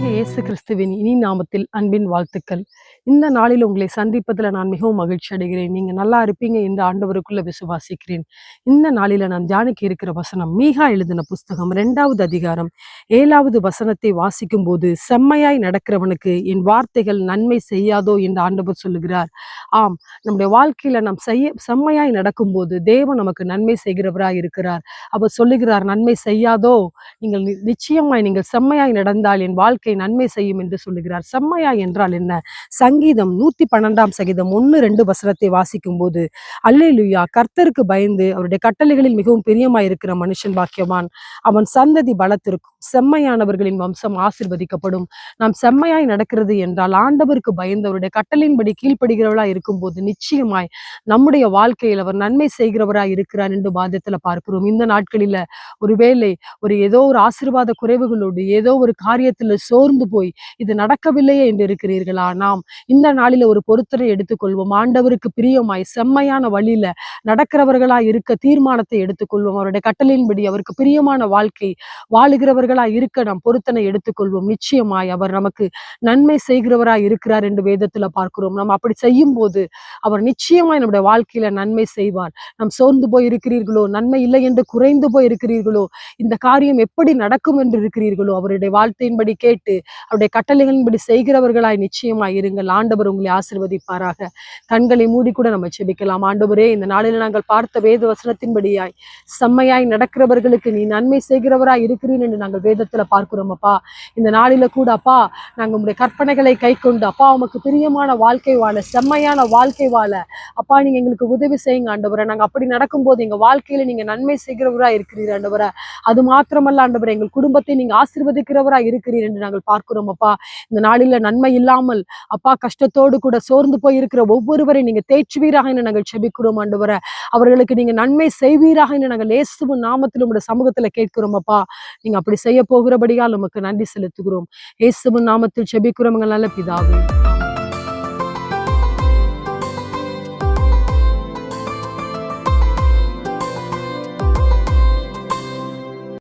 கிறிஸ்துவின் இனி நாமத்தில் அன்பின் வாழ்த்துக்கள். இந்த நாளில் உங்களை சந்திப்பதில் நான் மிகவும் மகிழ்ச்சி அடைகிறேன். நீங்க நல்லா இருப்பீங்க என்று ஆண்டவருக்குள்ள விசுவாசிக்கிறேன். இந்த நாளில் நான் தியானிக்க இருக்கிற வசனம் மீகா எழுதின புஸ்தகம் ரெண்டாவது அதிகாரம் ஏழாவது வசனத்தை வாசிக்கும் போது செம்மையாய் நடக்கிறவனுக்கு என் வார்த்தைகள் நன்மை செய்யாதோ என்று ஆண்டவர் சொல்லுகிறார். ஆம் நம்முடைய வாழ்க்கையில நாம் செய்ய செம்மையாய் நடக்கும்போது தேவன் நமக்கு நன்மை செய்கிறவராய் இருக்கிறார். அவர் சொல்லுகிறார் நன்மை செய்யாதோ நீங்கள் நிச்சயமாய் நீங்கள் செம்மையாய் நடந்தால் என் வாழ்க்கை வாழ்க்கை நன்மை செய்யும் என்று சொல்லுகிறார். செம்மையா என்றால் என்ன? சங்கீதம் நூத்தி பன்னெண்டாம் சங்கீதம் ஒன்னு ரெண்டு வசனத்தை வாசிக்கும் போது அல்லேலுயா கர்த்தருக்கு பயந்து அவருடைய கட்டளைகளில் மிகவும் பிரியமாய் இருக்கிற மனுஷன் பாக்கியவான். அவன் சந்ததி பலத்திற்கும் செம்மையானவர்களின் வம்சம் ஆசிர்வதிக்கப்படும். நாம் செம்மையாய் நடக்கிறது என்றால் ஆண்டவருக்கு பயந்து அவருடைய கட்டளையின்படி கீழ்ப்படுகிறவளா இருக்கும்போது நிச்சயமாய் நம்முடைய வாழ்க்கையில் அவர் நன்மை செய்கிறவரா இருக்கிறார் என்று பாதத்துல பார்க்கிறோம். இந்த நாட்களில ஒருவேளை ஒரு ஏதோ ஒரு ஆசீர்வாத குறைவுகளோடு ஏதோ ஒரு காரியத்துல சோ சோர்ந்து போய் இது நடக்கவில்லையே என்று இருக்கிறீர்களா? நாம் இந்த நாளில ஒரு பொருத்தனை எடுத்துக்கொள்வோம். ஆண்டவருக்கு பிரியமாய் செம்மையான வழியில நடக்கிறவர்களா இருக்க தீர்மானத்தை எடுத்துக்கொள்வோம். அவருடைய கட்டளையின்படி அவருக்கு பிரியமான வாழ்க்கை வாழுகிறவர்களாய் இருக்க நாம் பொருத்தனை எடுத்துக்கொள்வோம். நிச்சயமாய் அவர் நமக்கு நன்மை செய்கிறவராய் இருக்கிறார் என்று வேதத்துல பார்க்கிறோம். நாம் அப்படி செய்யும் போது அவர் நிச்சயமாய் நம்முடைய வாழ்க்கையில நன்மை செய்வார். நாம் சோர்ந்து போய் இருக்கிறீர்களோ நன்மை இல்லை என்று குறைந்து போய் இருக்கிறீர்களோ இந்த காரியம் எப்படி நடக்கும் என்று இருக்கிறீர்களோ அவருடைய வாழ்த்தையின்படி கேட்டு அவருடைய கட்டளைகளின்படி செய்கிறவர்களாய் நிச்சயமாய் இருங்கள். ஆண்டவர் உங்களை ஆசிர்வதிப்பாராக. கண்களை மூடி கூட நம்ம செபிக்கலாம் ஆண்டவரே இந்த நாளில் நாங்கள் பார்த்த வேத வசனத்தின்படியாய் செம்மையாய் நடக்கிறவர்களுக்கு நீ நன்மை செய்கிறவராய் இருக்கிறீன் என்று நாங்கள் வேதத்துல பார்க்கிறோம் அப்பா. இந்த நாளில கூட அப்பா நாங்கள் உங்களுடைய கற்பனைகளை கை கொண்டு அப்பா உமக்கு பிரியமான வாழ்க்கை வாழ செம்மையான வாழ்க்கை வாழ அப்பா நீங்க எங்களுக்கு உதவி செய்யுங்க ஆண்டவரை. நாங்க அப்படி நடக்கும்போது எங்க வாழ்க்கையில நீங்க நன்மை செய்கிறவரா இருக்கிறீர் ஆண்டவரை. அது மாத்திரமல்ல ஆண்டவரை எங்கள் குடும்பத்தை நீங்க ஆசிர்வதிக்கிறவரா இருக்கிறீர் என்று நாங்கள் பார்க்கிறோம் அப்பா. இந்த நாளில நன்மை இல்லாமல் அப்பா கஷ்டத்தோடு கூட சோர்ந்து போய் இருக்கிற ஒவ்வொருவரை நீங்க தேற்றுவீராக என்று நாங்கள் செபிக்கிறோம் ஆண்டவரை. அவர்களுக்கு நீங்க நன்மை செய்வீராக என்று நாங்கள் இயேசுவின் நாமத்தில் உங்களுடைய சமூகத்துல கேட்கிறோம் அப்பா. நீங்க அப்படி செய்ய போகிறபடியால் உமக்கு நன்றி செலுத்துகிறோம். இயேசுவின் நாமத்தில் செபிக்கிறோம் எங்கள் நல்ல பிதாவே.